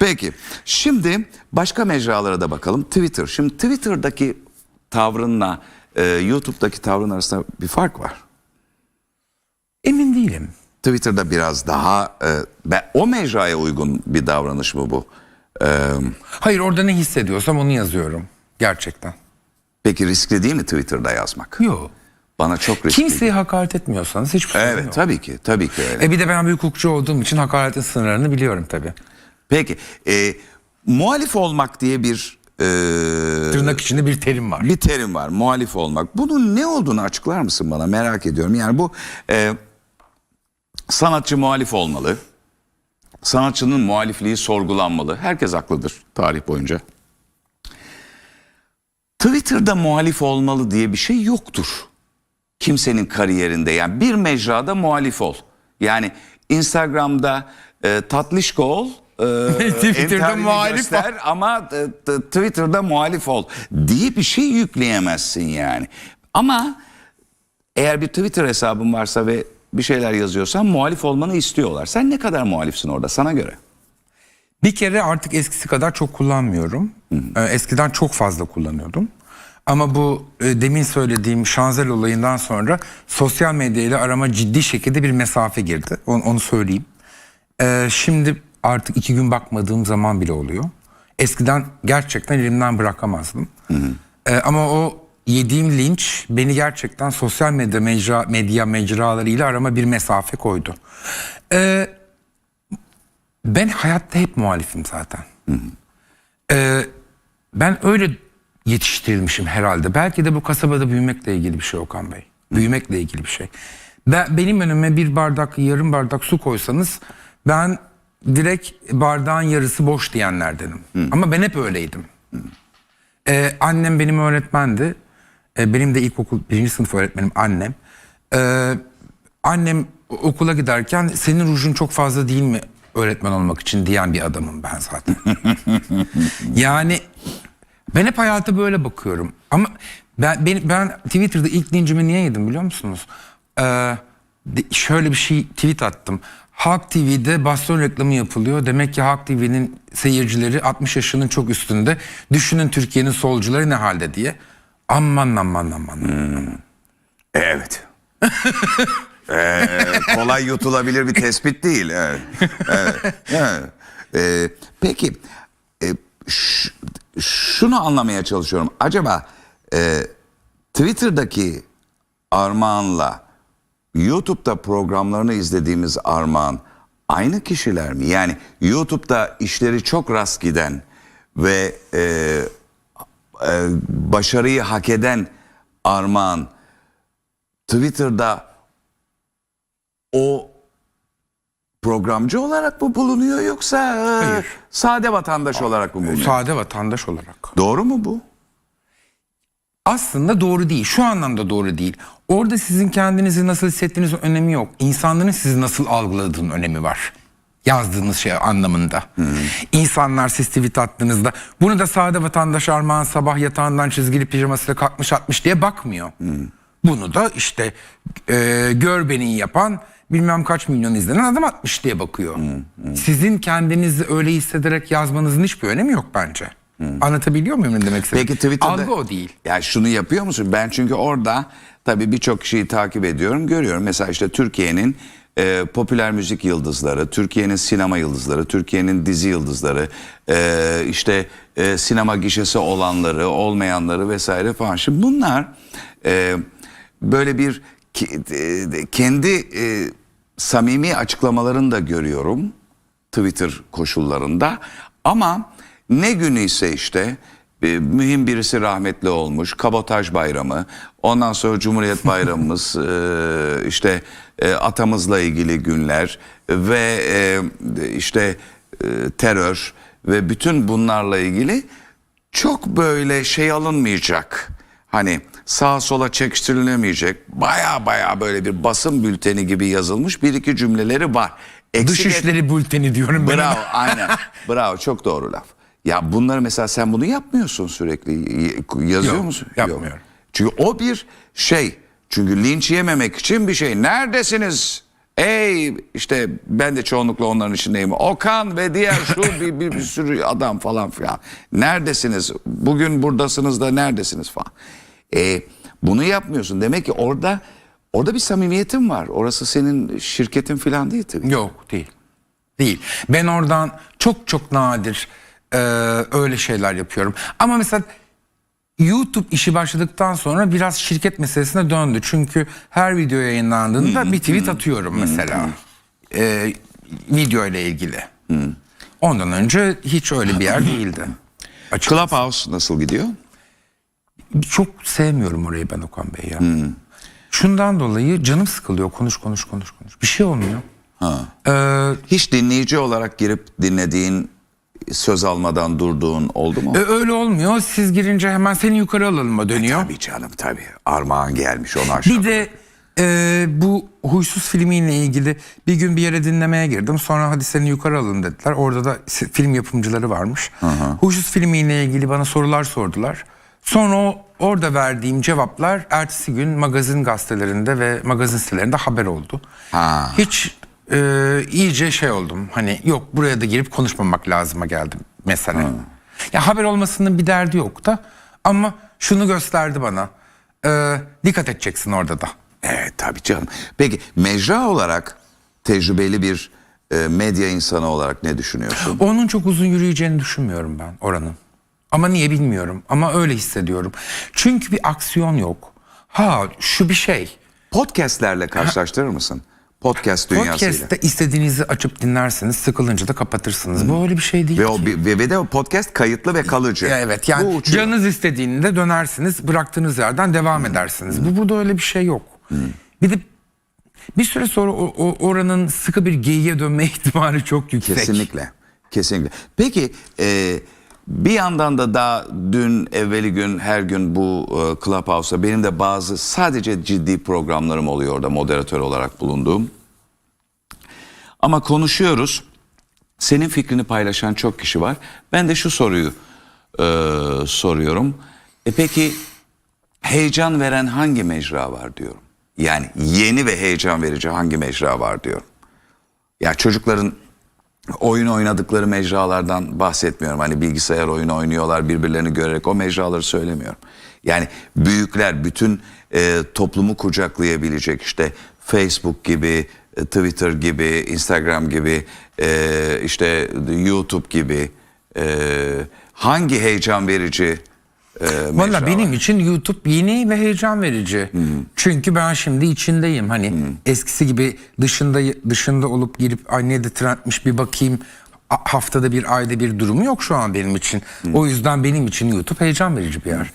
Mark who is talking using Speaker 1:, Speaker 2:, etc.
Speaker 1: Peki şimdi başka mecralara da bakalım. Twitter. Şimdi Twitter'daki tavrınla e, YouTube'daki tavrın arasında bir fark var.
Speaker 2: Emin değilim.
Speaker 1: Twitter'da biraz daha e, o mecraya uygun bir davranış mı bu? E,
Speaker 2: Hayır orada ne hissediyorsam onu yazıyorum. Gerçekten.
Speaker 1: peki riskli değil mi Twitter'da yazmak?
Speaker 2: Yok.
Speaker 1: Bana çok riskli.
Speaker 2: Kimseye hakaret etmiyorsanız hiçbir sorun
Speaker 1: Evet
Speaker 2: yok.
Speaker 1: tabii ki tabii ki öyle.
Speaker 2: E bir de ben bir hukukçu olduğum için hakaretin sınırlarını biliyorum tabii.
Speaker 1: Peki e, muhalif olmak diye bir e,
Speaker 2: Tırnak içinde bir terim var.
Speaker 1: bir terim var muhalif olmak. Bunun ne olduğunu açıklar mısın bana merak ediyorum. Yani bu e, sanatçı muhalif olmalı. Sanatçının muhalifliği sorgulanmalı. Herkes haklıdır tarih boyunca. Twitter'da muhalif olmalı diye bir şey yoktur. Kimsenin kariyerinde yani bir mecrada muhalif ol. Yani Instagram'da e, tatlışko ol. E,
Speaker 2: Twitter'da muhalif
Speaker 1: göster ama e, Twitter'da muhalif ol diye bir şey yükleyemezsin yani. Ama eğer bir Twitter hesabın varsa ve bir şeyler yazıyorsan muhalif olmanı istiyorlar. Sen ne kadar muhalifsin orada sana göre?
Speaker 2: Bir kere artık eskisi kadar çok kullanmıyorum. Ee, Eskiden çok fazla kullanıyordum. Ama bu e, demin söylediğim şanzel olayından sonra sosyal medyayla arama ciddi şekilde bir mesafe girdi. Onu, onu söyleyeyim. Ee, şimdi artık iki gün bakmadığım zaman bile oluyor. Eskiden gerçekten elimden bırakamazdım. Ee, ama o yediğim linç beni gerçekten sosyal medya mecra, medya mecralarıyla arama bir mesafe koydu. Ee, ben hayatta hep muhalifim zaten. Ee, ben öyle yetiştirilmişim herhalde. Belki de bu kasabada büyümekle ilgili bir şey Okan Bey. Büyümekle ilgili bir şey. Ben, benim önüme bir bardak, yarım bardak su koysanız ben direkt bardağın yarısı boş diyenlerdenim. Ama ben hep öyleydim. Ee, annem benim öğretmendi. Ee, benim de ilkokul birinci sınıf öğretmenim annem. Ee, annem okula giderken senin rujun çok fazla değil mi öğretmen olmak için diyen bir adamım ben zaten. yani ben hep hayata böyle bakıyorum. Ama ben, ben, ben Twitter'da ilk lincimi niye yedim biliyor musunuz? Ee, şöyle bir şey tweet attım. Halk TV'de baston reklamı yapılıyor. Demek ki Halk TV'nin seyircileri 60 yaşının çok üstünde. Düşünün Türkiye'nin solcuları ne halde diye. Aman aman aman.
Speaker 1: Evet. Ee, kolay yutulabilir bir tespit değil. Evet. Evet. Ee, peki e, şunu anlamaya çalışıyorum. Acaba e, Twitter'daki Armağan'la YouTube'da programlarını izlediğimiz Armağan aynı kişiler mi? Yani YouTube'da işleri çok rast giden ve e, e, başarıyı hak eden Armağan Twitter'da o programcı olarak mı bulunuyor yoksa e,
Speaker 2: Hayır.
Speaker 1: sade vatandaş olarak mı bulunuyor?
Speaker 2: Sade vatandaş olarak.
Speaker 1: Doğru mu bu?
Speaker 2: Aslında doğru değil. Şu anlamda doğru değil. Orada sizin kendinizi nasıl hissettiğinizin önemi yok. İnsanların sizi nasıl algıladığının önemi var. Yazdığınız şey anlamında. İnsanlar siz tweet attığınızda bunu da sade vatandaş Armağan sabah yatağından çizgili pijamasıyla kalkmış atmış diye bakmıyor. Bunu da işte e, gör beni yapan bilmem kaç milyon izlenen adam atmış diye bakıyor. Sizin kendinizi öyle hissederek yazmanızın hiçbir önemi yok bence. Anlatabiliyor muyum ne demek istediğimi?
Speaker 1: Peki Twitter'da...
Speaker 2: Algı o değil.
Speaker 1: Ya şunu yapıyor musun? Ben çünkü orada tabii birçok kişiyi takip ediyorum, görüyorum. Mesela işte Türkiye'nin e, popüler müzik yıldızları, Türkiye'nin sinema yıldızları, Türkiye'nin dizi yıldızları, e, işte e, sinema gişesi olanları, olmayanları vesaire falan. Şimdi bunlar e, böyle bir e, kendi e, samimi açıklamalarını da görüyorum. Twitter koşullarında ama ne günü ise işte e, mühim birisi rahmetli olmuş kabotaj bayramı ondan sonra Cumhuriyet Bayramımız e, işte e, atamızla ilgili günler ve e, işte e, terör ve bütün bunlarla ilgili çok böyle şey alınmayacak. Hani sağa sola çekiştirilemeyecek baya baya böyle bir basın bülteni gibi yazılmış bir iki cümleleri var. Eksik et-
Speaker 2: Dışişleri bülteni diyorum ben.
Speaker 1: Bravo aynen. Bravo çok doğru laf. Ya bunları mesela sen bunu yapmıyorsun sürekli. Yazıyor
Speaker 2: Yok,
Speaker 1: musun?
Speaker 2: yapmıyorum.
Speaker 1: Yok. Çünkü o bir şey. Çünkü linç yememek için bir şey. Neredesiniz? Ey işte ben de çoğunlukla onların içindeyim. Okan ve diğer şu bir, bir, bir sürü adam falan filan. Neredesiniz? Bugün buradasınız da neredesiniz falan. E, bunu yapmıyorsun. Demek ki orada orada bir samimiyetin var. Orası senin şirketin filan değil tabii.
Speaker 2: Yok değil. Değil. Ben oradan çok çok nadir e, öyle şeyler yapıyorum. Ama mesela YouTube işi başladıktan sonra biraz şirket meselesine döndü. Çünkü her video yayınlandığında bir tweet atıyorum mesela. E, video ile ilgili. Ondan önce hiç öyle bir yer değildi. Açık.
Speaker 1: Clubhouse nasıl gidiyor?
Speaker 2: Çok sevmiyorum orayı ben Okan Bey ya. Şundan dolayı canım sıkılıyor. Konuş konuş konuş konuş. Bir şey olmuyor. Ee,
Speaker 1: Hiç dinleyici olarak girip dinlediğin, söz almadan durduğun oldu mu?
Speaker 2: E, öyle olmuyor. Siz girince hemen seni yukarı alalım'a dönüyor.
Speaker 1: Tabii canım tabii. Armağan gelmiş onu aşağı.
Speaker 2: Bir de e, bu Huysuz filmiyle ilgili bir gün bir yere dinlemeye girdim. Sonra hadi seni yukarı alalım dediler. Orada da film yapımcıları varmış. Huysuz filmiyle ilgili bana sorular sordular. Sonra o orada verdiğim cevaplar ertesi gün magazin gazetelerinde ve magazin sitelerinde haber oldu.
Speaker 1: Ha.
Speaker 2: Hiç e, iyice şey oldum. Hani yok buraya da girip konuşmamak lazıma geldim mesele. Ya haber olmasının bir derdi yok da ama şunu gösterdi bana. E, dikkat edeceksin orada da.
Speaker 1: Evet tabii canım. Peki mecra olarak tecrübeli bir e, medya insanı olarak ne düşünüyorsun?
Speaker 2: Onun çok uzun yürüyeceğini düşünmüyorum ben oranın. Ama niye bilmiyorum ama öyle hissediyorum. Çünkü bir aksiyon yok. Ha şu bir şey.
Speaker 1: Podcast'lerle karşılaştırır mısın? Podcast dünyasıyla.
Speaker 2: Podcast'te istediğinizi açıp dinlersiniz, sıkılınca da kapatırsınız. Bu öyle bir şey değil
Speaker 1: Ve o ve, ve de o podcast kayıtlı ve kalıcı.
Speaker 2: Ya evet
Speaker 1: Bu
Speaker 2: yani
Speaker 1: uçuyor.
Speaker 2: canınız istediğinde dönersiniz, bıraktığınız yerden devam edersiniz. Bu burada öyle bir şey yok. Bir de bir süre sonra o, o- oranın sıkı bir geyiğe dönme ihtimali çok yüksek.
Speaker 1: Kesinlikle. Kesinlikle. Peki e, bir yandan da daha dün evveli gün her gün bu e, Clubhouse'da benim de bazı sadece ciddi programlarım oluyor orada moderatör olarak bulunduğum. Ama konuşuyoruz. Senin fikrini paylaşan çok kişi var. Ben de şu soruyu e, soruyorum. E peki heyecan veren hangi mecra var diyorum. Yani yeni ve heyecan verici hangi mecra var diyorum. Ya çocukların oyun oynadıkları mecralardan bahsetmiyorum. Hani bilgisayar oyunu oynuyorlar birbirlerini görerek o mecraları söylemiyorum. Yani büyükler bütün e, toplumu kucaklayabilecek işte Facebook gibi, e, Twitter gibi, Instagram gibi, e, işte YouTube gibi e, hangi heyecan verici e, mecra
Speaker 2: Valla benim için YouTube yeni ve heyecan verici. Çünkü ben şimdi içindeyim. Hani eskisi gibi dışında dışında olup girip ay ne de trendmiş bir bakayım haftada bir ayda bir durumu yok şu an benim için. O yüzden benim için YouTube heyecan verici bir yer.